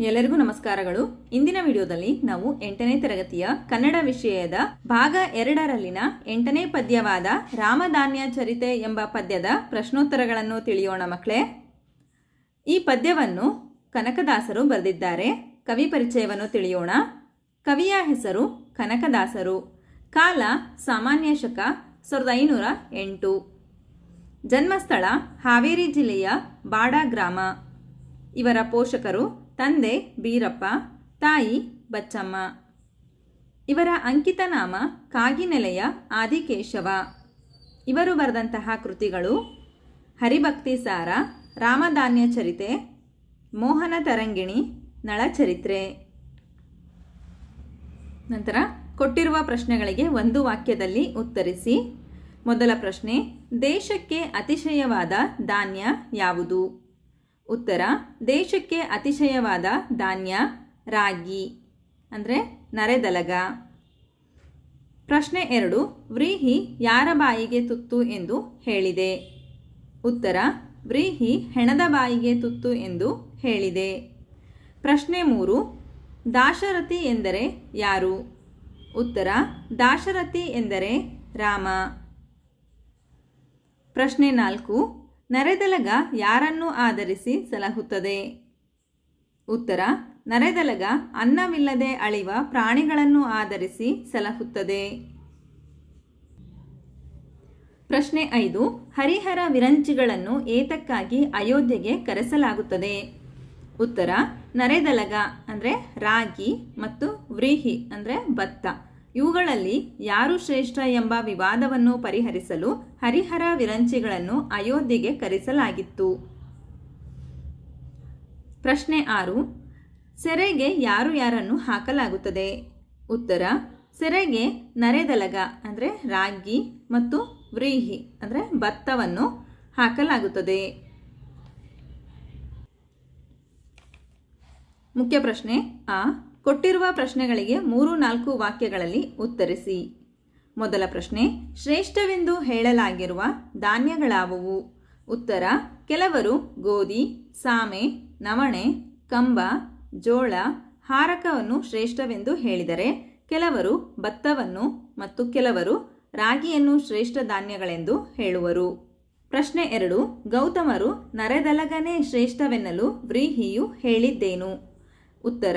ಎಲ್ಲರಿಗೂ ನಮಸ್ಕಾರಗಳು. ಇಂದಿನ ವಿಡಿಯೋದಲ್ಲಿ ನಾವು ಎಂಟನೇ ತರಗತಿಯ ಕನ್ನಡ ವಿಷಯದ ಭಾಗ ಎರಡರಲ್ಲಿನ ಎಂಟನೇ ಪದ್ಯವಾದ ರಾಮಧಾನ್ಯ ಚರಿತೆ ಎಂಬ ಪದ್ಯದ ಪ್ರಶ್ನೋತ್ತರಗಳನ್ನು ತಿಳಿಯೋಣ ಮಕ್ಕಳೇ. ಈ ಪದ್ಯವನ್ನು ಕನಕದಾಸರು ಬರೆದಿದ್ದಾರೆ. ಕವಿ ಪರಿಚಯವನ್ನು ತಿಳಿಯೋಣ. ಕವಿಯ ಹೆಸರು ಕನಕದಾಸರು. ಕಾಲ ಸಾಮಾನ್ಯ ಶಕ ಸಾವಿರದ ಐನೂರ ಎಂಟು. ಜನ್ಮಸ್ಥಳ ಹಾವೇರಿ ಜಿಲ್ಲೆಯ ಬಾಡ ಗ್ರಾಮ. ಇವರ ಪೋಷಕರು ತಂದೆ ಬೀರಪ್ಪ, ತಾಯಿ ಬಚ್ಚಮ್ಮ. ಇವರ ಅಂಕಿತ ನಾಮ ಕಾಗಿನೆಲೆಯ ಆದಿಕೇಶವ. ಇವರು ಬರೆದಂತಹ ಕೃತಿಗಳು ಹರಿಭಕ್ತಿ ಸಾರ ರಾಮಧಾನ್ಯ ಚರಿತೆ, ಮೋಹನ ತರಂಗಿಣಿ ನಳಚರಿತ್ರೆ ನಂತರ ಕೊಟ್ಟಿರುವ ಪ್ರಶ್ನೆಗಳಿಗೆ ಒಂದು ವಾಕ್ಯದಲ್ಲಿ ಉತ್ತರಿಸಿ ಮೊದಲ ಪ್ರಶ್ನೆ, ದೇಶಕ್ಕೆ ಅತಿಶಯವಾದ ಧಾನ್ಯ ಯಾವುದು? ಉತ್ತರ, ದೇಶಕ್ಕೆ ಅತಿಶಯವಾದ ಧಾನ್ಯ ರಾಗಿ, ಅಂದರೆ ನರೆದಲಗ. ಪ್ರಶ್ನೆ ಎರಡು, ವ್ರೀಹಿ ಯಾರ ಬಾಯಿಗೆ ತುತ್ತು ಎಂದು ಹೇಳಿದೆ? ಉತ್ತರ, ವ್ರೀಹಿ ಹೆಣದ ಬಾಯಿಗೆ ತುತ್ತು ಎಂದು ಹೇಳಿದೆ. ಪ್ರಶ್ನೆ ಮೂರು, ದಾಶರಥಿ ಎಂದರೆ ಯಾರು? ಉತ್ತರ, ದಾಶರಥಿ ಎಂದರೆ ರಾಮ. ಪ್ರಶ್ನೆ ನಾಲ್ಕು, ನರೆದಲಗ ಯಾರನ್ನು ಆಧರಿಸಿ ಸಲಹುತ್ತದೆ? ಉತ್ತರ, ನರೆದಲಗ ಅನ್ನವಿಲ್ಲದೆ ಅಳಿವ ಪ್ರಾಣಿಗಳನ್ನು ಆಧರಿಸಿ ಸಲಹುತ್ತದೆ. ಪ್ರಶ್ನೆ ಐದು, ಹರಿಹರ ವಿರಂಚಿಗಳನ್ನು ಏತಕ್ಕಾಗಿ ಅಯೋಧ್ಯೆಗೆ ಕರೆಸಲಾಗುತ್ತದೆ? ಉತ್ತರ, ನರೆದಲಗ ಅಂದರೆ ರಾಗಿ ಮತ್ತು ವ್ರೀಹಿ ಅಂದರೆ ಭತ್ತ. ಇವುಗಳಲ್ಲಿ ಯಾರು ಶ್ರೇಷ್ಠ ಎಂಬ ವಿವಾದವನ್ನು ಪರಿಹರಿಸಲು ಹರಿಹರ ವಿರಂಚಿಗಳನ್ನು ಅಯೋಧ್ಯೆಗೆ ಕರೆಸಲಾಗಿತ್ತು. ಪ್ರಶ್ನೆ ಆರು, ಸೆರೆಗೆ ಯಾರು ಯಾರನ್ನು ಹಾಕಲಾಗುತ್ತದೆ? ಉತ್ತರ, ಸೆರೆಗೆ ನರೆದಲಗ ಅಂದರೆ ರಾಗಿ ಮತ್ತು ವ್ರೀಹಿ ಅಂದರೆ ಭತ್ತವನ್ನು ಹಾಕಲಾಗುತ್ತದೆ. ಮುಖ್ಯ ಪ್ರಶ್ನೆ, ಆ ಕೊಟ್ಟಿರುವ ಪ್ರಶ್ನೆಗಳಿಗೆ ಮೂರು ನಾಲ್ಕು ವಾಕ್ಯಗಳಲ್ಲಿ ಉತ್ತರಿಸಿ. ಮೊದಲ ಪ್ರಶ್ನೆ, ಶ್ರೇಷ್ಠವೆಂದು ಹೇಳಲಾಗಿರುವ ಧಾನ್ಯಗಳಾವುವು? ಉತ್ತರ, ಕೆಲವರು ಗೋಧಿ, ಸಾಮೆ, ನವಣೆ, ಕಂಬ, ಜೋಳ, ಹಾರಕವನ್ನು ಶ್ರೇಷ್ಠವೆಂದು ಹೇಳಿದರೆ ಕೆಲವರು ಭತ್ತವನ್ನು ಮತ್ತು ಕೆಲವರು ರಾಗಿಯನ್ನು ಶ್ರೇಷ್ಠ ಧಾನ್ಯಗಳೆಂದು ಹೇಳುವರು. ಪ್ರಶ್ನೆ ಎರಡು, ಗೌತಮರು ನರೆದಲಗನೆ ಶ್ರೇಷ್ಠವೆನ್ನಲು ವ್ರೀಹಿಯು ಹೇಳಿದ್ದೇನು? ಉತ್ತರ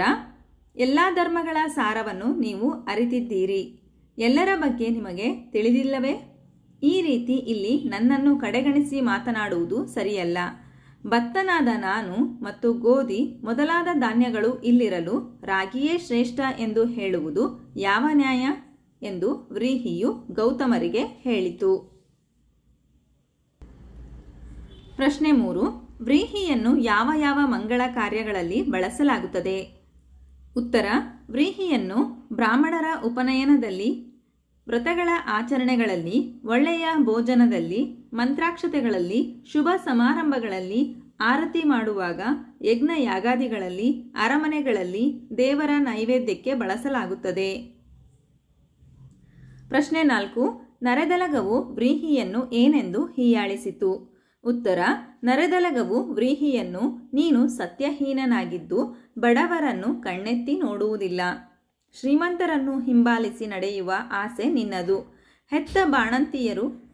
ಎಲ್ಲ ಧರ್ಮಗಳ ಸಾರವನ್ನು ನೀವು ಅರಿತಿದ್ದೀರಿ. ಎಲ್ಲರ ಬಗ್ಗೆ ನಿಮಗೆ ತಿಳಿದಿಲ್ಲವೇ? ಈ ರೀತಿ ಇಲ್ಲಿ ನನ್ನನ್ನು ಕಡೆಗಣಿಸಿ ಮಾತನಾಡುವುದು ಸರಿಯಲ್ಲ. ಭತ್ತನಾದ ನಾನು ಮತ್ತು ಗೋಧಿ ಮೊದಲಾದ ಧಾನ್ಯಗಳು ಇಲ್ಲಿರಲು ರಾಗಿಯೇ ಶ್ರೇಷ್ಠ ಎಂದು ಹೇಳುವುದು ಯಾವ ನ್ಯಾಯ? ಎಂದು ವ್ರೀಹಿಯು ಗೌತಮರಿಗೆ ಹೇಳಿತು. ಪ್ರಶ್ನೆ ಮೂರು. ವ್ರೀಹಿಯನ್ನು ಯಾವ ಯಾವ ಮಂಗಳ ಕಾರ್ಯಗಳಲ್ಲಿ ಬಳಸಲಾಗುತ್ತದೆ? ಉತ್ತರ, ವ್ರೀಹಿಯನ್ನು ಬ್ರಾಹ್ಮಣರ ಉಪನಯನದಲ್ಲಿ, ವ್ರತಗಳ ಆಚರಣೆಗಳಲ್ಲಿ, ಒಳ್ಳೆಯ ಭೋಜನದಲ್ಲಿ, ಮಂತ್ರಾಕ್ಷತೆಗಳಲ್ಲಿ, ಶುಭ ಸಮಾರಂಭಗಳಲ್ಲಿ ಆರತಿ ಮಾಡುವಾಗ, ಯಜ್ಞ ಯಾಗಾದಿಗಳಲ್ಲಿ, ಅರಮನೆಗಳಲ್ಲಿ ದೇವರ ನೈವೇದ್ಯಕ್ಕೆ ಬಳಸಲಾಗುತ್ತದೆ. ಪ್ರಶ್ನೆ ನಾಲ್ಕು, ನರೆದಲಗವು ವ್ರೀಹಿಯನ್ನು ಏನೆಂದು ಹೀಯಾಳಿಸಿತು? ಉತ್ತರ, ನರದಲಗವು ವ್ರೀಹಿಯನ್ನು, ನೀನು ಸತ್ಯಹೀನನಾಗಿದ್ದು ಬಡವರನ್ನು ಕಣ್ಣೆತ್ತಿ ನೋಡುವುದಿಲ್ಲ. ಶ್ರೀಮಂತರನ್ನು ಹಿಂಬಾಲಿಸಿ ನಡೆಯುವ ಆಸೆ ನಿನ್ನದು. ಹೆತ್ತ ಬಾಣಂತಿಯರು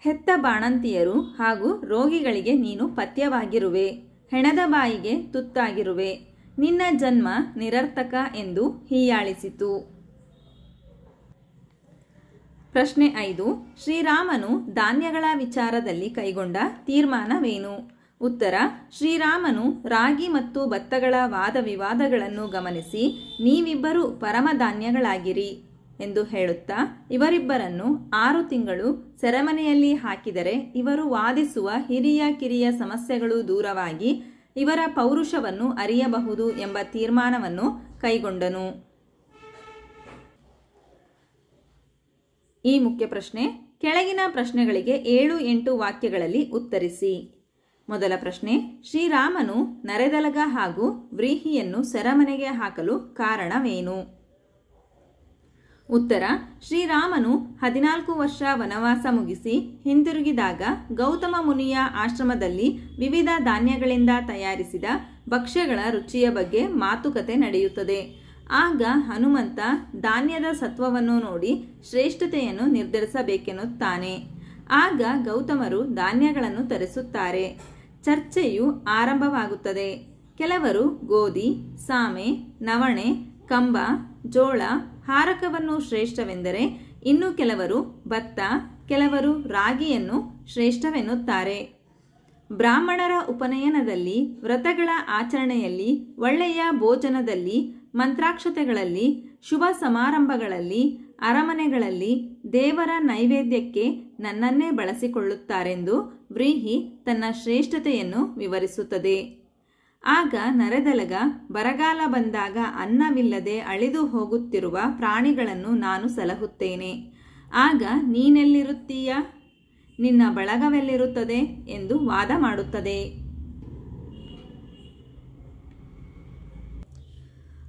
ಹೆತ್ತ ಬಾಣಂತಿಯರು ಹಾಗೂ ರೋಗಿಗಳಿಗೆ ನೀನು ಪಥ್ಯವಾಗಿರುವೆ. ಹೆಣದ ಬಾಯಿಗೆ ತುತ್ತಾಗಿರುವೆ. ನಿನ್ನ ಜನ್ಮ ನಿರರ್ಥಕ ಎಂದು ಹೀಯಾಳಿಸಿತು. ಪ್ರಶ್ನೆ ಐದು, ಶ್ರೀರಾಮನು ಧಾನ್ಯಗಳ ವಿಚಾರದಲ್ಲಿ ಕೈಗೊಂಡ ತೀರ್ಮಾನವೇನು? ಉತ್ತರ, ಶ್ರೀರಾಮನು ರಾಗಿ ಮತ್ತು ಭತ್ತಗಳ ವಾದ ವಿವಾದಗಳನ್ನು ಗಮನಿಸಿ, ನೀವಿಬ್ಬರು ಪರಮಧಾನ್ಯಗಳಾಗಿರಿ ಎಂದು ಹೇಳುತ್ತಾ, ಇವರಿಬ್ಬರನ್ನು ಆರು ತಿಂಗಳು ಸೆರೆಮನೆಯಲ್ಲಿ ಹಾಕಿದರೆ ಇವರು ವಾದಿಸುವ ಹಿರಿಯ ಕಿರಿಯ ಸಮಸ್ಯೆಗಳು ದೂರವಾಗಿ ಇವರ ಪೌರುಷವನ್ನು ಅರಿಯಬಹುದು ಎಂಬ ತೀರ್ಮಾನವನ್ನು ಕೈಗೊಂಡನು. ಈ ಮುಖ್ಯ ಪ್ರಶ್ನೆ, ಕೆಳಗಿನ ಪ್ರಶ್ನೆಗಳಿಗೆ ಏಳು ಎಂಟು ವಾಕ್ಯಗಳಲ್ಲಿ ಉತ್ತರಿಸಿ. ಮೊದಲ ಪ್ರಶ್ನೆ, ಶ್ರೀರಾಮನು ನರೆದಲಗ ಹಾಗೂ ವ್ರೀಹಿಯನ್ನು ಸೆರಮನೆಗೆ ಹಾಕಲು ಕಾರಣವೇನು? ಉತ್ತರ, ಶ್ರೀರಾಮನು ಹದಿನಾಲ್ಕು ವರ್ಷ ವನವಾಸ ಮುಗಿಸಿ ಹಿಂದಿರುಗಿದಾಗ ಗೌತಮ ಮುನಿಯ ಆಶ್ರಮದಲ್ಲಿ ವಿವಿಧ ಧಾನ್ಯಗಳಿಂದ ತಯಾರಿಸಿದ ಭಕ್ಷ್ಯಗಳ ರುಚಿಯ ಬಗ್ಗೆ ಮಾತುಕತೆ ನಡೆಯುತ್ತದೆ. ಆಗ ಹನುಮಂತ ಧಾನ್ಯದ ಸತ್ವವನ್ನು ನೋಡಿ ಶ್ರೇಷ್ಠತೆಯನ್ನು ನಿರ್ಧರಿಸಬೇಕೆನ್ನುತ್ತಾನೆ. ಆಗ ಗೌತಮರು ಧಾನ್ಯಗಳನ್ನು ತರಿಸುತ್ತಾರೆ. ಚರ್ಚೆಯು ಆರಂಭವಾಗುತ್ತದೆ. ಕೆಲವರು ಗೋಧಿ, ಸಾಮೆ, ನವಣೆ, ಕಂಬ, ಜೋಳ, ಹಾರಕವನ್ನು ಶ್ರೇಷ್ಠವೆಂದರೆ ಇನ್ನು ಕೆಲವರು ಭತ್ತ, ಕೆಲವರು ರಾಗಿಯನ್ನು ಶ್ರೇಷ್ಠವೆನ್ನುತ್ತಾರೆ. ಬ್ರಾಹ್ಮಣರ ಉಪನಯನದಲ್ಲಿ ವ್ರತಗಳ ಆಚರಣೆಯಲ್ಲಿ ಒಳ್ಳೆಯ ಭೋಜನದಲ್ಲಿ ಮಂತ್ರಾಕ್ಷತೆಗಳಲ್ಲಿ, ಶುಭ ಸಮಾರಂಭಗಳಲ್ಲಿ, ಅರಮನೆಗಳಲ್ಲಿ ದೇವರ ನೈವೇದ್ಯಕ್ಕೆ ನನ್ನನ್ನೇ ಬಳಸಿಕೊಳ್ಳುತ್ತಾರೆಂದು ವ್ರೀಹಿ ತನ್ನ ಶ್ರೇಷ್ಠತೆಯನ್ನು ವಿವರಿಸುತ್ತದೆ. ಆಗ ನರೆದಲಗ ಬರಗಾಲ ಬಂದಾಗ ಅನ್ನವಿಲ್ಲದೆ ಅಳಿದು ಹೋಗುತ್ತಿರುವ ಪ್ರಾಣಿಗಳನ್ನು ನಾನು ಸಲಹುತ್ತೇನೆ. ಆಗ ನೀನೆಲ್ಲಿರುತ್ತೀಯ? ನಿನ್ನ ಬಳಗವೆಲ್ಲಿರುತ್ತದೆ? ಎಂದು ವಾದ ಮಾಡುತ್ತದೆ.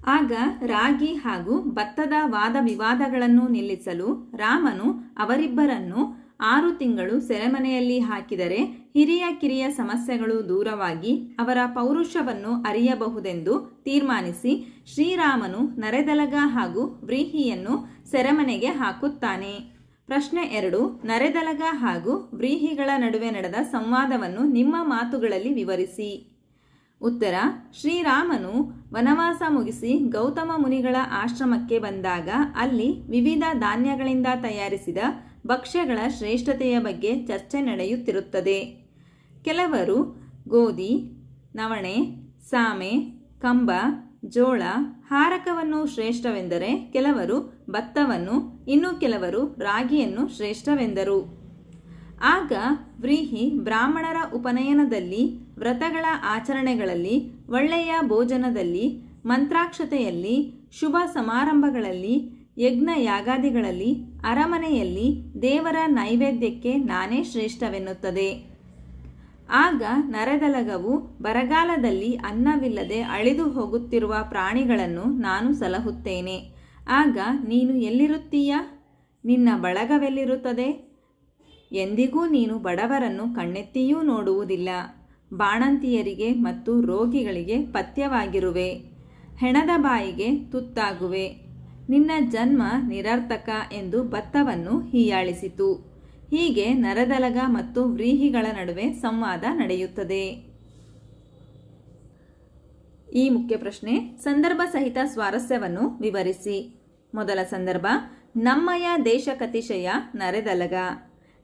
ಆಗ ರಾಗಿ ಹಾಗೂ ಭತ್ತದ ವಾದ ವಿವಾದಗಳನ್ನು ನಿಲ್ಲಿಸಲು ರಾಮನು ಅವರಿಬ್ಬರನ್ನು ಆರು ತಿಂಗಳು ಸೆರೆಮನೆಯಲ್ಲಿ ಹಾಕಿದರೆ ಹಿರಿಯ ಕಿರಿಯ ಸಮಸ್ಯೆಗಳು ದೂರವಾಗಿ ಅವರ ಪೌರುಷವನ್ನು ಅರಿಯಬಹುದೆಂದು ತೀರ್ಮಾನಿಸಿ ಶ್ರೀರಾಮನು ನರೆದಲಗ ಹಾಗೂ ವ್ರೀಹಿಯನ್ನು ಸೆರೆಮನೆಗೆ ಹಾಕುತ್ತಾನೆ. ಪ್ರಶ್ನೆ ಎರಡು, ನರೆದಲಗ ಹಾಗೂ ವ್ರೀಹಿಗಳ ನಡುವೆ ನಡೆದ ಸಂವಾದವನ್ನು ನಿಮ್ಮ ಮಾತುಗಳಲ್ಲಿ ವಿವರಿಸಿ. ಉತ್ತರ, ಶ್ರೀರಾಮನು ವನವಾಸ ಮುಗಿಸಿ ಗೌತಮ ಮುನಿಗಳ ಆಶ್ರಮಕ್ಕೆ ಬಂದಾಗ ಅಲ್ಲಿ ವಿವಿಧ ಧಾನ್ಯಗಳಿಂದ ತಯಾರಿಸಿದ ಭಕ್ಷ್ಯಗಳ ಶ್ರೇಷ್ಠತೆಯ ಬಗ್ಗೆ ಚರ್ಚೆ ನಡೆಯುತ್ತಿರುತ್ತದೆ. ಕೆಲವರು ಗೋಧಿ, ನವಣೆ, ಸಾಮೆ, ಕಂಬ, ಜೋಳ ಹಾರಕವನ್ನು ಶ್ರೇಷ್ಠವೆಂದರೆ ಕೆಲವರು ಭತ್ತವನ್ನು, ಇನ್ನು ಕೆಲವರು ರಾಗಿಯನ್ನು ಶ್ರೇಷ್ಠವೆಂದರು. ಆಗ ವ್ರೀಹಿ ಬ್ರಾಹ್ಮಣರ ಉಪನಯನದಲ್ಲಿ, ವ್ರತಗಳ ಆಚರಣೆಗಳಲ್ಲಿ, ಒಳ್ಳೆಯ ಭೋಜನದಲ್ಲಿ, ಮಂತ್ರಾಕ್ಷತೆಯಲ್ಲಿ, ಶುಭ ಸಮಾರಂಭಗಳಲ್ಲಿ, ಯಜ್ಞ ಯಾಗಾದಿಗಳಲ್ಲಿ, ಅರಮನೆಯಲ್ಲಿ ದೇವರ ನೈವೇದ್ಯಕ್ಕೆ ನಾನೇ ಶ್ರೇಷ್ಠವೆನ್ನುತ್ತದೆ. ಆಗ ನರದಲಗವು ಬರಗಾಲದಲ್ಲಿ ಅನ್ನವಿಲ್ಲದೆ ಅಳಿದು ಹೋಗುತ್ತಿರುವ ಪ್ರಾಣಿಗಳನ್ನು ನಾನು ಸಲಹುತ್ತೇನೆ. ಆಗ ನೀನು ಎಲ್ಲಿರುತ್ತೀಯ? ನಿನ್ನ ಬಳಗವೆಲ್ಲಿರುತ್ತದೆ? ಎಂದಿಗೂ ನೀನು ಬಡವರನ್ನು ಕಣ್ಣೆತ್ತಿಯೂ ನೋಡುವುದಿಲ್ಲ. ಬಾಣಂತಿಯರಿಗೆ ಮತ್ತು ರೋಗಿಗಳಿಗೆ ಪಥ್ಯವಾಗಿರುವೆ. ಹೆಣದ ಬಾಯಿಗೆ ತುತ್ತಾಗುವೆ. ನಿನ್ನ ಜನ್ಮ ನಿರರ್ಥಕ ಎಂದು ಭತ್ತವನ್ನು ಹೀಯಾಳಿಸಿತು. ಹೀಗೆ ನರದಲಗ ಮತ್ತು ವ್ರೀಹಿಗಳ ನಡುವೆ ಸಂವಾದ ನಡೆಯುತ್ತದೆ. ಈ ಮುಖ್ಯ ಪ್ರಶ್ನೆ, ಸಂದರ್ಭ ಸಹಿತ ಸ್ವಾರಸ್ಯವನ್ನು ವಿವರಿಸಿ. ಮೊದಲ ಸಂದರ್ಭ, ನಮ್ಮಯ ದೇಶಕತಿಶಯ ನರೆದಲಗ.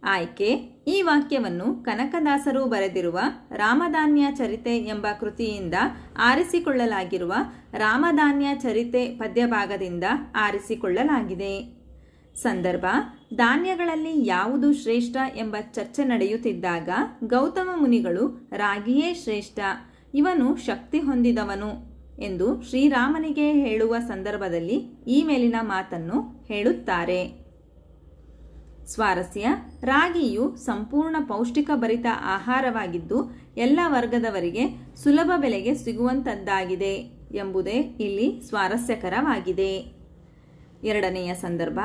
ಆಯ್ಕೆ, ಈ ವಾಕ್ಯವನ್ನು ಕನಕದಾಸರು ಬರೆದಿರುವ ರಾಮಧಾನ್ಯ ಚರಿತೆ ಎಂಬ ಕೃತಿಯಿಂದ ಆರಿಸಿಕೊಳ್ಳಲಾಗಿರುವ ರಾಮಧಾನ್ಯ ಚರಿತೆ ಪದ್ಯಭಾಗದಿಂದ ಆರಿಸಿಕೊಳ್ಳಲಾಗಿದೆ. ಸಂದರ್ಭ ಧಾನ್ಯಗಳಲ್ಲಿ ಯಾವುದು ಶ್ರೇಷ್ಠ ಎಂಬ ಚರ್ಚೆ ನಡೆಯುತ್ತಿದ್ದಾಗ ಗೌತಮ ಮುನಿಗಳು ರಾಗಿಯೇ ಶ್ರೇಷ್ಠ, ಇವನು ಶಕ್ತಿ ಹೊಂದಿದವನು ಎಂದು ಶ್ರೀರಾಮನಿಗೆ ಹೇಳುವ ಸಂದರ್ಭದಲ್ಲಿ ಈ ಮೇಲಿನ ಮಾತನ್ನು ಹೇಳುತ್ತಾರೆ. ಸ್ವಾರಸ್ಯ, ರಾಗಿಯು ಸಂಪೂರ್ಣ ಪೌಷ್ಟಿಕಭರಿತ ಆಹಾರವಾಗಿದ್ದು ಎಲ್ಲ ವರ್ಗದವರಿಗೆ ಸುಲಭ ಬೆಲೆಗೆ ಸಿಗುವಂಥದ್ದಾಗಿದೆ ಎಂಬುದೇ ಇಲ್ಲಿ ಸ್ವಾರಸ್ಯಕರವಾಗಿದೆ. ಎರಡನೆಯ ಸಂದರ್ಭ,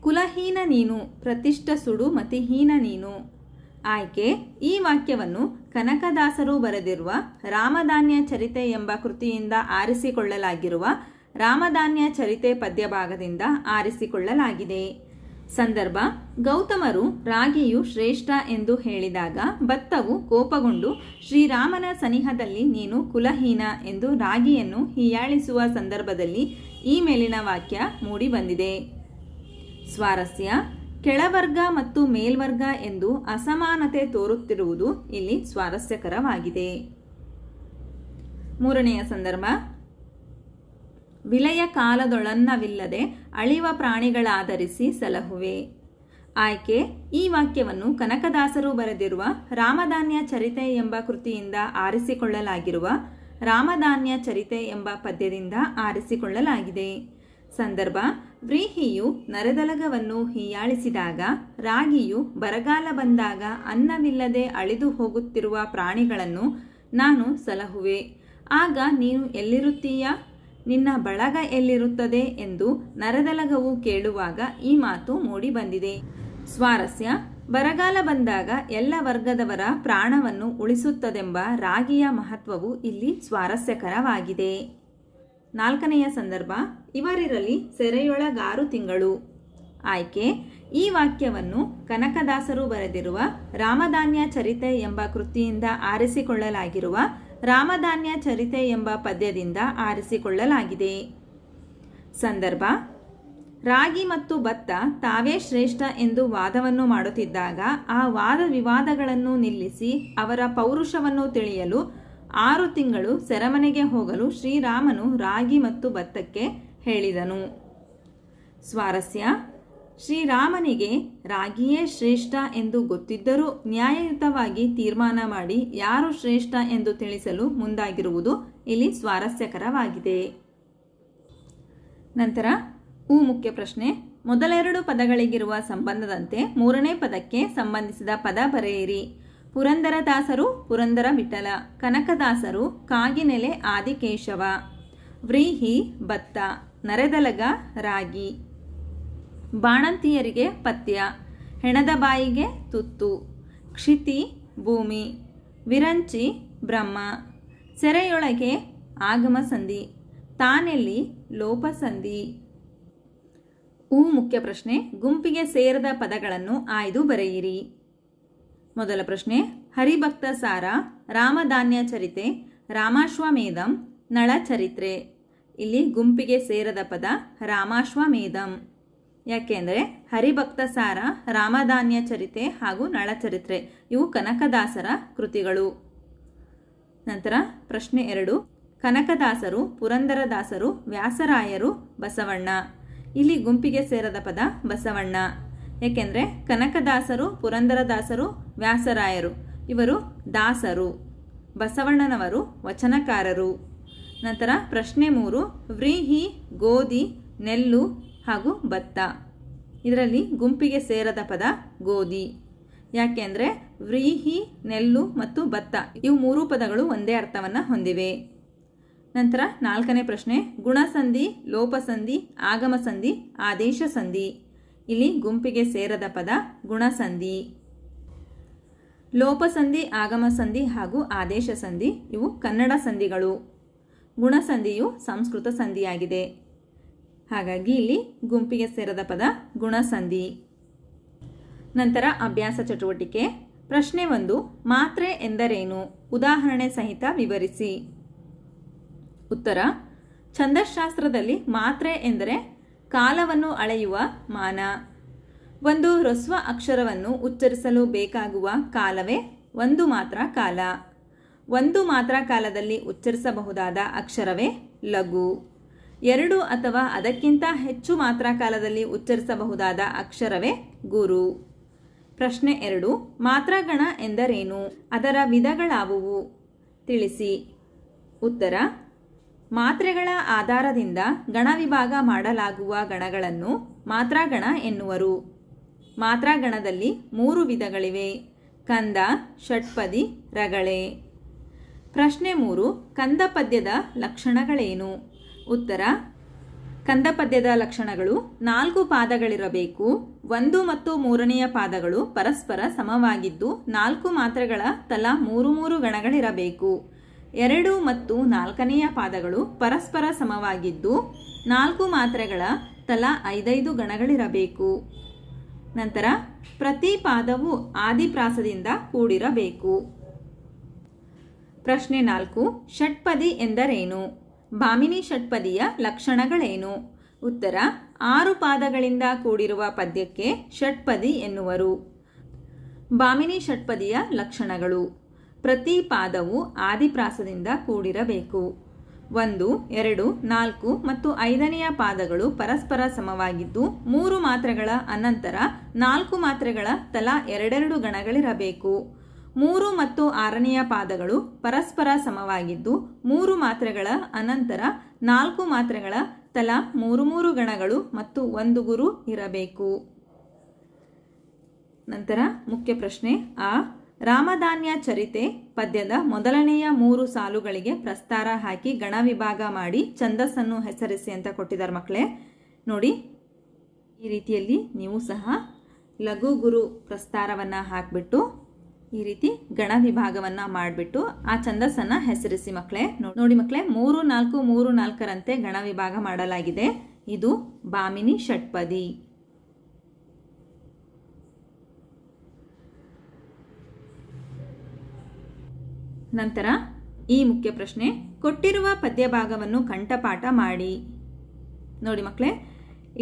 ಕುಲಹೀನ ನೀನು, ಪ್ರತಿಷ್ಠ ಸುಡು ಮತಿಹೀನ ನೀನು. ಆಯ್ಕೆ, ಈ ವಾಕ್ಯವನ್ನು ಕನಕದಾಸರು ಬರೆದಿರುವ ರಾಮಧಾನ್ಯ ಚರಿತೆ ಎಂಬ ಕೃತಿಯಿಂದ ಆರಿಸಿಕೊಳ್ಳಲಾಗಿರುವ ರಾಮಧಾನ್ಯ ಚರಿತೆ ಪದ್ಯಭಾಗದಿಂದ ಆರಿಸಿಕೊಳ್ಳಲಾಗಿದೆ. ಸಂದರ್ಭ, ಗೌತಮರು ರಾಗಿಯು ಶ್ರೇಷ್ಠ ಎಂದು ಹೇಳಿದಾಗ ಭತ್ತವು ಕೋಪಗೊಂಡು, ಶ್ರೀರಾಮನ ಸನಿಹದಲ್ಲಿ ನೀನು ಕುಲಹೀನ ಎಂದು ರಾಗಿಯನ್ನು ಹೀಯಾಳಿಸುವ ಸಂದರ್ಭದಲ್ಲಿ ಈ ಮೇಲಿನ ವಾಕ್ಯ ಮೂಡಿಬಂದಿದೆ. ಸ್ವಾರಸ್ಯ, ಕೆಳವರ್ಗ ಮತ್ತು ಮೇಲ್ವರ್ಗ ಎಂದು ಅಸಮಾನತೆ ತೋರುತ್ತಿರುವುದು ಇಲ್ಲಿ ಸ್ವಾರಸ್ಯಕರವಾಗಿದೆ. ಮೂರನೆಯ ಸಂದರ್ಭ ವಿಲಯ ಕಾಲದೊಳನ್ನವಿಲ್ಲದೆ ಅಳಿವ ಪ್ರಾಣಿಗಳಾಧರಿಸಿ ಸಲಹುವೆ. ಆಯ್ಕೆ, ಈ ವಾಕ್ಯವನ್ನು ಕನಕದಾಸರು ಬರೆದಿರುವ ರಾಮಧಾನ್ಯ ಚರಿತೆ ಎಂಬ ಕೃತಿಯಿಂದ ಆರಿಸಿಕೊಳ್ಳಲಾಗಿರುವ ರಾಮಧಾನ್ಯ ಚರಿತೆ ಎಂಬ ಪದ್ಯದಿಂದ ಆರಿಸಿಕೊಳ್ಳಲಾಗಿದೆ. ಸಂದರ್ಭ, ವ್ರೀಹಿಯು ನರದಲಗವನ್ನು ಹೀಯಾಳಿಸಿದಾಗ, ರಾಗಿಯು ಬರಗಾಲ ಬಂದಾಗ ಅನ್ನವಿಲ್ಲದೆ ಅಳಿದು ಹೋಗುತ್ತಿರುವ ಪ್ರಾಣಿಗಳನ್ನು ನಾನು ಸಲಹುವೆ. ಆಗ ನೀನು ಎಲ್ಲಿರುತ್ತೀಯ? ನಿನ್ನ ಬಳಗ ಎಲ್ಲಿರುತ್ತದೆ ಎಂದು ನರದಲಗವು ಕೇಳುವಾಗ ಈ ಮಾತು ಮೂಡಿ ಬಂದಿದೆ. ಸ್ವಾರಸ್ಯ, ಬರಗಾಲ ಬಂದಾಗ ಎಲ್ಲ ವರ್ಗದವರ ಪ್ರಾಣವನ್ನು ಉಳಿಸುತ್ತದೆಂಬ ರಾಗಿಯ ಮಹತ್ವವು ಇಲ್ಲಿ ಸ್ವಾರಸ್ಯಕರವಾಗಿದೆ. ನಾಲ್ಕನೆಯ ಸಂದರ್ಭ, ಇವರಿರಲಿ ಸೆರೆಯೊಳಗಾರು ತಿಂಗಳು. ಆಯ್ಕೆ, ಈ ವಾಕ್ಯವನ್ನು ಕನಕದಾಸರು ಬರೆದಿರುವ ರಾಮಧಾನ್ಯ ಚರಿತೆ ಎಂಬ ಕೃತಿಯಿಂದ ಆರಿಸಿಕೊಳ್ಳಲಾಗಿರುವ ರಾಮಧಾನ್ಯ ಚರಿತೆ ಎಂಬ ಪದ್ಯದಿಂದ ಆರಿಸಿಕೊಳ್ಳಲಾಗಿದೆ. ಸಂದರ್ಭ, ರಾಗಿ ಮತ್ತು ಭತ್ತ ತಾವೇ ಶ್ರೇಷ್ಠ ಎಂದು ವಾದವನ್ನು ಮಾಡುತ್ತಿದ್ದಾಗ ಆ ವಾದ ವಿವಾದಗಳನ್ನು ನಿಲ್ಲಿಸಿ ಅವರ ಪೌರುಷವನ್ನು ತಿಳಿಯಲು ಆರು ತಿಂಗಳು ಸೆರೆಮನೆಗೆ ಹೋಗಲು ಶ್ರೀರಾಮನು ರಾಗಿ ಮತ್ತು ಭತ್ತಕ್ಕೆ ಹೇಳಿದನು. ಸ್ವಾರಸ್ಯ ಶ್ರೀರಾಮನಿಗೆ ರಾಗಿಯೇ ಶ್ರೇಷ್ಠ ಎಂದು ಗೊತ್ತಿದ್ದರೂ ನ್ಯಾಯಯುತವಾಗಿ ತೀರ್ಮಾನ ಮಾಡಿ ಯಾರು ಶ್ರೇಷ್ಠ ಎಂದು ತಿಳಿಸಲು ಮುಂದಾಗಿರುವುದು ಇಲ್ಲಿ ಸ್ವಾರಸ್ಯಕರವಾಗಿದೆ. ನಂತರ ಉ ಮುಖ್ಯ ಪ್ರಶ್ನೆ, ಮೊದಲೆರಡು ಪದಗಳಿಗಿರುವ ಸಂಬಂಧದಂತೆ ಮೂರನೇ ಪದಕ್ಕೆ ಸಂಬಂಧಿಸಿದ ಪದ ಬರೆಯಿರಿ. ಪುರಂದರದಾಸರು ಪುರಂದರ ವಿಠಲ, ಕನಕದಾಸರು ಕಾಗಿನೆಲೆ ಆದಿಕೇಶವ, ವ್ರೀಹಿ ಭತ್ತ ನರೆದಲಗ ರಾಗಿ. ಬಾಣಂತಿಯರಿಗೆ ಪಥ್ಯ ಹೆಣದ ಬಾಯಿಗೆ ತುತ್ತು, ಕ್ಷಿತಿ ಭೂಮಿ, ವಿರಂಚಿ ಬ್ರಹ್ಮ, ಸೆರೆಯೊಳಗೆ ಆಗಮ ಸಂಧಿ, ತಾನೆಲ್ಲಿ ಲೋಪಸಂಧಿ ಊ ಮುಖ್ಯ ಪ್ರಶ್ನೆ, ಗುಂಪಿಗೆ ಸೇರದ ಪದಗಳನ್ನು ಆಯ್ದು ಬರೆಯಿರಿ. ಮೊದಲ ಪ್ರಶ್ನೆ, ಹರಿಭಕ್ತ ಸಾರ ರಾಮಧಾನ್ಯ ಚರಿತೆ, ರಾಮಾಶ್ವಮೇಧಂ, ನಳ ಚರಿತ್ರೆ. ಇಲ್ಲಿ ಗುಂಪಿಗೆ ಸೇರದ ಪದ ರಾಮಾಶ್ವಮೇಧಂ. ಯಾಕೆಂದರೆ ಹರಿಭಕ್ತ ಸಾರ, ರಾಮಧಾನ್ಯ ಚರಿತೆ ಹಾಗೂ ನಳಚರಿತ್ರೆ, ಇವು ಕನಕದಾಸರ ಕೃತಿಗಳು. ನಂತರ ಪ್ರಶ್ನೆ ಎರಡು, ಕನಕದಾಸರು, ಪುರಂದರದಾಸರು, ವ್ಯಾಸರಾಯರು, ಬಸವಣ್ಣ. ಇಲ್ಲಿ ಗುಂಪಿಗೆ ಸೇರದ ಪದ ಬಸವಣ್ಣ. ಏಕೆಂದರೆ ಕನಕದಾಸರು, ಪುರಂದರದಾಸರು, ವ್ಯಾಸರಾಯರು, ಇವರು ದಾಸರು, ಬಸವಣ್ಣನವರು ವಚನಕಾರರು. ನಂತರ ಪ್ರಶ್ನೆ ಮೂರು, ವ್ರೀಹಿ, ಗೋಧಿ, ನೆಲ್ಲು ಹಾಗೂ ಭತ್ತ. ಇದರಲ್ಲಿ ಗುಂಪಿಗೆ ಸೇರದ ಪದ ಗೋಧಿ. ಯಾಕೆಂದರೆ ವ್ರೀಹಿ, ನೆಲ್ಲು ಮತ್ತು ಭತ್ತ ಇವು ಮೂರು ಪದಗಳು ಒಂದೇ ಅರ್ಥವನ್ನು ಹೊಂದಿವೆ. ನಂತರ ನಾಲ್ಕನೇ ಪ್ರಶ್ನೆ, ಗುಣಸಂಧಿ, ಲೋಪಸಂಧಿ, ಆಗಮಸಂಧಿ ಆದೇಶ ಸಂಧಿ ಇಲ್ಲಿ ಗುಂಪಿಗೆ ಸೇರದ ಪದ ಗುಣಸಂಧಿ. ಲೋಪಸಂಧಿ ಆಗಮ ಸಂಧಿ ಹಾಗೂ ಆದೇಶ ಸಂಧಿ ಇವು ಕನ್ನಡ ಸಂಧಿಗಳು. ಗುಣಸಂಧಿಯು ಸಂಸ್ಕೃತ ಸಂಧಿಯಾಗಿದೆ. ಹಾಗಾಗಿ ಇಲ್ಲಿ ಗುಂಪಿಗೆ ಸೇರದ ಪದ ಗುಣಸಂಧಿ. ನಂತರ ಅಭ್ಯಾಸ ಚಟುವಟಿಕೆ. ಪ್ರಶ್ನೆ ಒಂದು, ಮಾತ್ರೆ ಎಂದರೇನು? ಉದಾಹರಣೆ ಸಹಿತ ವಿವರಿಸಿ. ಉತ್ತರ, ಛಂದಶಾಸ್ತ್ರದಲ್ಲಿ ಮಾತ್ರೆ ಎಂದರೆ ಕಾಲವನ್ನು ಅಳೆಯುವ ಮಾನ. ಒಂದು, ಹ್ರಸ್ವ ಅಕ್ಷರವನ್ನು ಉಚ್ಚರಿಸಲು ಬೇಕಾಗುವ ಕಾಲವೇ ಒಂದು ಮಾತ್ರ ಕಾಲ. ಒಂದು ಮಾತ್ರ ಕಾಲದಲ್ಲಿ ಉಚ್ಚರಿಸಬಹುದಾದ ಅಕ್ಷರವೇ ಲಘು. ಎರಡು ಅಥವಾ ಅದಕ್ಕಿಂತ ಹೆಚ್ಚು ಮಾತ್ರ ಕಾಲದಲ್ಲಿ ಉಚ್ಚರಿಸಬಹುದಾದ ಅಕ್ಷರವೇ ಗುರು. ಪ್ರಶ್ನೆ ಎರಡು, ಮಾತ್ರಗಣ ಎಂದರೇನು? ಅದರ ವಿಧಗಳಾವುವು? ತಿಳಿಸಿ. ಉತ್ತರ, ಮಾತ್ರೆಗಳ ಆಧಾರದಿಂದ ಗಣವಿಭಾಗ ಮಾಡಲಾಗುವ ಗಣಗಳನ್ನು ಮಾತ್ರಾಗಣ ಎನ್ನುವರು. ಮಾತ್ರಾಗಣದಲ್ಲಿ ಮೂರು ವಿಧಗಳಿವೆ. ಕಂದ, ಷಟ್ಪದಿ, ರಗಳೆ. ಪ್ರಶ್ನೆ ಮೂರು ಕಂದ ಪದ್ಯದ ಲಕ್ಷಣಗಳೇನು? ಉತ್ತರ ಕಂದ ಪದ್ಯದ ಲಕ್ಷಣಗಳು ನಾಲ್ಕು ಪಾದಗಳಿರಬೇಕು, ಒಂದು ಮತ್ತು ಮೂರನೆಯ ಪಾದಗಳು ಪರಸ್ಪರ ಸಮವಾಗಿದ್ದು ನಾಲ್ಕು ಮಾತ್ರೆಗಳ ತಲಾ ಮೂರು ಮೂರು ಗಣಗಳಿರಬೇಕು. ಎರಡು ಮತ್ತು ನಾಲ್ಕನೆಯ ಪಾದಗಳು ಪರಸ್ಪರ ಸಮವಾಗಿದ್ದು ನಾಲ್ಕು ಮಾತ್ರೆಗಳ ತಲಾ ಐದೈದು ಗಣಗಳಿರಬೇಕು. ನಂತರ ಪ್ರತಿ ಪಾದವು ಆದಿಪ್ರಾಸದಿಂದ ಕೂಡಿರಬೇಕು. ಪ್ರಶ್ನೆ ನಾಲ್ಕು, ಷಟ್ಪದಿ ಎಂದರೇನು? ಭಾಮಿನಿ ಷಟ್ಪದಿಯ ಲಕ್ಷಣಗಳೇನು? ಉತ್ತರ, ಆರು ಪಾದಗಳಿಂದ ಕೂಡಿರುವ ಪದ್ಯಕ್ಕೆ ಷಟ್ಪದಿ ಎನ್ನುವರು. ಭಾಮಿನಿ ಷಟ್ಪದಿಯ ಲಕ್ಷಣಗಳು. ಪ್ರತಿ ಪಾದವು ಆದಿಪ್ರಾಸದಿಂದ ಕೂಡಿರಬೇಕು. ಒಂದು, ಎರಡು, ನಾಲ್ಕು ಮತ್ತು ಐದನೆಯ ಪಾದಗಳು ಪರಸ್ಪರ ಸಮವಾಗಿದ್ದು, ಮೂರು ಮಾತ್ರೆಗಳ ಅನಂತರ ನಾಲ್ಕು ಮಾತ್ರೆಗಳ ತಲಾ ಎರಡೆರಡು ಗಣಗಳಿರಬೇಕು. ಮೂರು ಮತ್ತು ಆರನೆಯ ಪಾದಗಳು ಪರಸ್ಪರ ಸಮವಾಗಿದ್ದು, ಮೂರು ಮಾತ್ರೆಗಳ ಅನಂತರ ನಾಲ್ಕು ಮಾತ್ರೆಗಳ ತಲಾ ಮೂರು ಮೂರು ಗಣಗಳು ಮತ್ತು ಒಂದು ಗುರು ಇರಬೇಕು. ನಂತರ ಮುಖ್ಯ ಪ್ರಶ್ನೆ ಆ. ರಾಮಧಾನ್ಯ ಚರಿತೆ ಪದ್ಯದ ಮೊದಲನೆಯ ಮೂರು ಸಾಲುಗಳಿಗೆ ಪ್ರಸ್ತಾರ ಹಾಕಿ ಗಣ ವಿಭಾಗ ಮಾಡಿ ಛಂದಸ್ಸನ್ನು ಹೆಸರಿಸಿ ಅಂತ ಕೊಟ್ಟಿದ್ದಾರೆ ಮಕ್ಕಳೇ. ನೋಡಿ, ಈ ರೀತಿಯಲ್ಲಿ ನೀವು ಸಹ ಲಘು ಗುರು ಪ್ರಸ್ತಾರವನ್ನು ಹಾಕಿಬಿಟ್ಟು ಈ ರೀತಿ ಗಣ ವಿಭಾಗವನ್ನ ಮಾಡಿಬಿಟ್ಟು ಆ ಛಂದಸ್ಸನ್ನ ಹೆಸರಿಸಿ ಮಕ್ಕಳೇ ನೋಡಿ ಮಕ್ಕಳೇ ಮೂರು ನಾಲ್ಕು, ಮೂರು ನಾಲ್ಕರಂತೆ ಗಣ ವಿಭಾಗ ಮಾಡಲಾಗಿದೆ. ಇದು ಬಾಮಿನಿ ಷಟ್ಪದಿ. ನಂತರ ಈ ಮುಖ್ಯ ಪ್ರಶ್ನೆ, ಕೊಟ್ಟಿರುವ ಪದ್ಯ ಭಾಗವನ್ನು ಕಂಠಪಾಠ ಮಾಡಿ. ನೋಡಿ ಮಕ್ಕಳೇ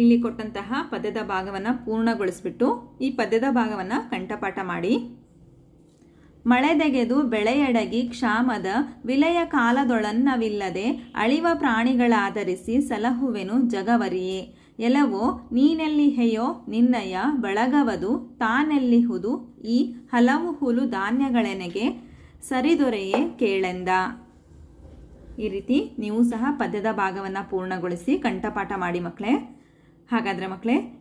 ಇಲ್ಲಿ ಕೊಟ್ಟಂತಹ ಪದ್ಯದ ಭಾಗವನ್ನು ಪೂರ್ಣಗೊಳಿಸ್ಬಿಟ್ಟು ಈ ಪದ್ಯದ ಭಾಗವನ್ನು ಕಂಠಪಾಠ ಮಾಡಿ. ಮಳೆದೆಗೆದು ಬೆಳೆಯಡಗಿ ಕ್ಷಾಮದ ವಿಲಯ ಕಾಲದೊಳನ್ನವಿಲ್ಲದೆ ಅಳಿವ ಪ್ರಾಣಿಗಳಾಧರಿಸಿ ಸಲಹುವೆನು ಜಗವರಿಯೇ. ಎಲವೋ ನೀನೆಲ್ಲಿ ಹೆಯೋ ನಿನ್ನಯ ಬಳಗವದು ತಾನೆಲ್ಲಿಹುದು ಈ ಹಲವು ಹುಲು ಧಾನ್ಯಗಳೆನೆಗೆ ಸರಿದೊರೆಯೇ ಕೇಳೆಂದ. ಈ ರೀತಿ ನೀವು ಸಹ ಪದ್ಯದ ಭಾಗವನ್ನು ಪೂರ್ಣಗೊಳಿಸಿ ಕಂಠಪಾಠ ಮಾಡಿ ಮಕ್ಕಳೇ ಹಾಗಾದರೆ ಮಕ್ಕಳೇ